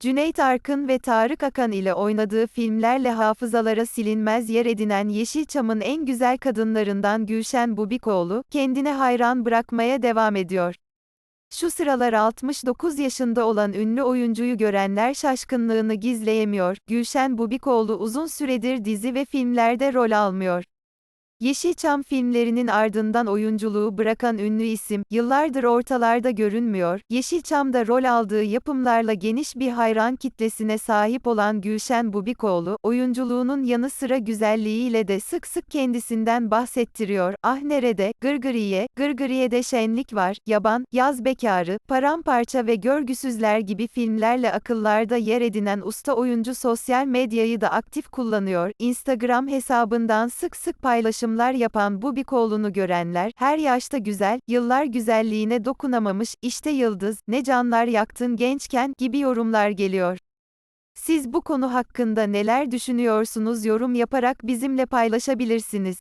Cüneyt Arkın ve Tarık Akan ile oynadığı filmlerle hafızalara silinmez yer edinen Yeşilçam'ın en güzel kadınlarından Gülşen Bubikoğlu, kendine hayran bırakmaya devam ediyor. Şu sıralar 69 yaşında olan ünlü oyuncuyu görenler şaşkınlığını gizleyemiyor. Gülşen Bubikoğlu uzun süredir dizi ve filmlerde rol almıyor. Yeşilçam filmlerinin ardından oyunculuğu bırakan ünlü isim, yıllardır ortalarda görünmüyor, Yeşilçam'da rol aldığı yapımlarla geniş bir hayran kitlesine sahip olan Gülşen Bubikoğlu, oyunculuğunun yanı sıra güzelliğiyle de sık sık kendisinden bahsettiriyor. Ah nerede, Gırgıriye, Gırgıriye'de şenlik var, Yaban, Yaz Bekarı, Paramparça ve Görgüsüzler gibi filmlerle akıllarda yer edinen usta oyuncu sosyal medyayı da aktif kullanıyor. Instagram hesabından sık sık paylaşım paylaşımlar yapan Bubikoğlu'nu görenler, her yaşta güzel, yıllar güzelliğine dokunamamış, işte yıldız, ne canlar yaktın gençken, gibi yorumlar geliyor. Siz bu konu hakkında neler düşünüyorsunuz yorum yaparak bizimle paylaşabilirsiniz.